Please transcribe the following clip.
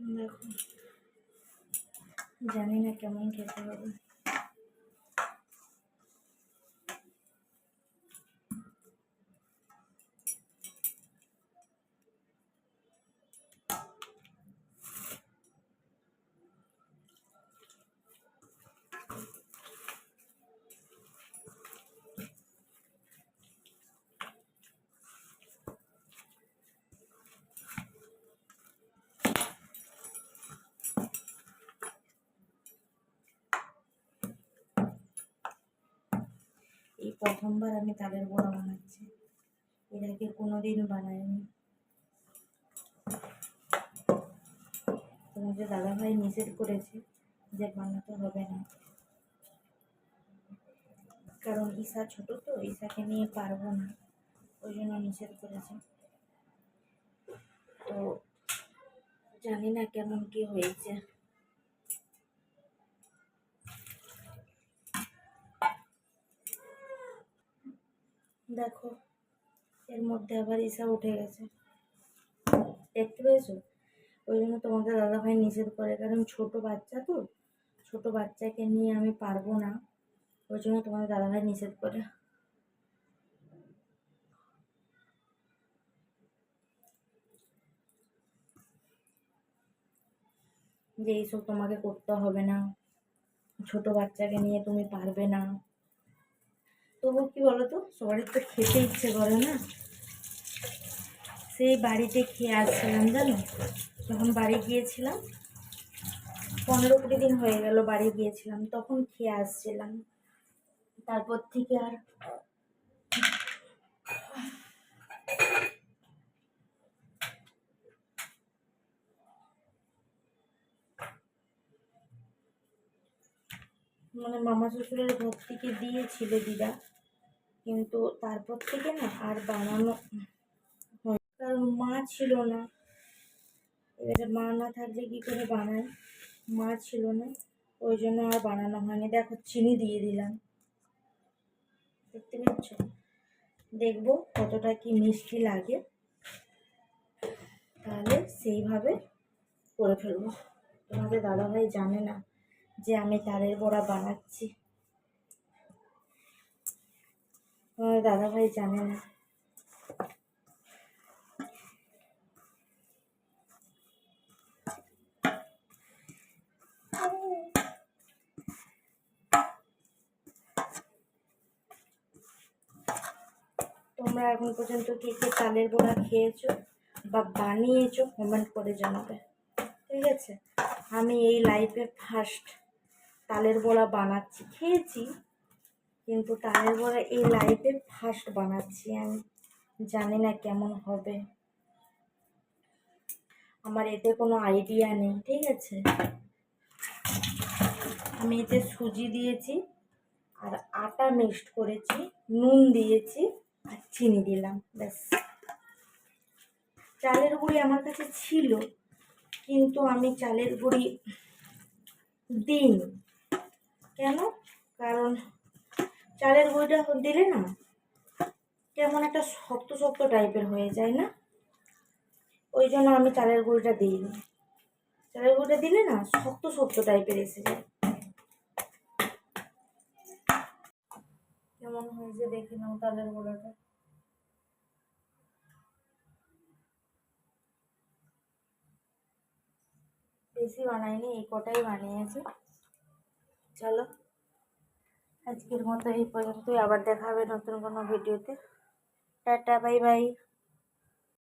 দেখো জানি না কেমন খেতে হবে। প্রথমবার আমি তালের বড়া বানাচ্ছি। এর আগে কোনোদিন বানাইনি। তোমাকে দাদাভাই নিষেধ করেছে যে বানাতে হবে না। কারণ ঈশা ছোট তো, ঈশাকে নিয়ে পারব না। ওই জন্য নিষেধ করেছে। তো জানি না কেমন কি হয়েছে। দেখো, এর মধ্যে আবার ঈশা উঠে গেছে। দেখতে পেয়েছ? ওই জন্য তোমাকে দাদাভাই নিষেধ করে, কারণ ছোট বাচ্চা তো, ছোট বাচ্চাকে নিয়ে আমি পারব না। ওই জন্য তোমাদের দাদাভাই নিষেধ করে। যে এইসব তোমাকে করতে হবে না। ছোট বাচ্চাকে নিয়ে তুমি পারবে না। তবু কি বলো তো সবারই তো খেতে ইচ্ছে করে না। সেই বাড়িতে খেয়ে আসছিলাম জানো? যখন বাড়ি গিয়েছিলাম, পনেরো কুড়ি দিন হয়ে গেল বাড়ি গিয়েছিলাম, তখন খেয়ে আসছিলাম। তারপর থেকে আর মানে মামা শ্বশুরের ঘর থেকে দিয়েছিল দিদা। কিন্তু তারপর থেকে না আর বানানো কারণ মা ছিল না। এবারে মা না থাকলে কী করে বানায়? মা ছিল না। ওই জন্য আর বানানো হয়নি। দেখো, চিনি দিয়ে দিলাম। দেখতে পাচ্ছ? দেখব কতটা কি মিষ্টি লাগে। তাহলে সেইভাবে করে ফেলব। তোমাদের দাদাভাই জানে না। যে আমি তালের বড়া বানাচ্ছি। তোমাদের দাদাভাই জানে না। তোমরা এখন পর্যন্ত কে কে তালের বড়া খেয়েছো বা বানিয়েছো কমেন্ট করে জানাবে। ঠিক আছে? আমি এই লাইফে ফার্স্ট তালের বড়া বানাচ্ছি, খেয়েছি। কিন্তু তালের বড়া এই লাইফে ফার্স্ট বানাচ্ছি। আমি জানি না কেমন হবে। আমার এতে কোনো আইডিয়া নেই, ঠিক আছে? আমি এতে সুজি দিয়েছি আর আটা মিক্সড করেছি, নুন দিয়েছি আর চিনি দিলাম, ব্যাস। চালের গুঁড়ি আমার কাছে ছিল, কিন্তু আমি চালের গুঁড়ি দিইনি। কেন? কারণ চালের গুঁড়িটা দিলে না কেমন একটা শক্ত শক্ত টাইপের হয়ে যায় না? ওই জন্য আমি চালের গুঁড়িটা দিইনি। চালের গুঁড়িটা দিলে না শক্ত শক্ত টাইপের এসে যায়। কেমন হয়েছে দেখে নাও চালের গুঁড়োটা। বেশি বানাইনি, এই কটাই বানিয়েছি। চলো। আজকের মতো এই পর্যন্তই। আবার দেখা হবে নতুন কোনো ভিডিওতে। Tata bye bye.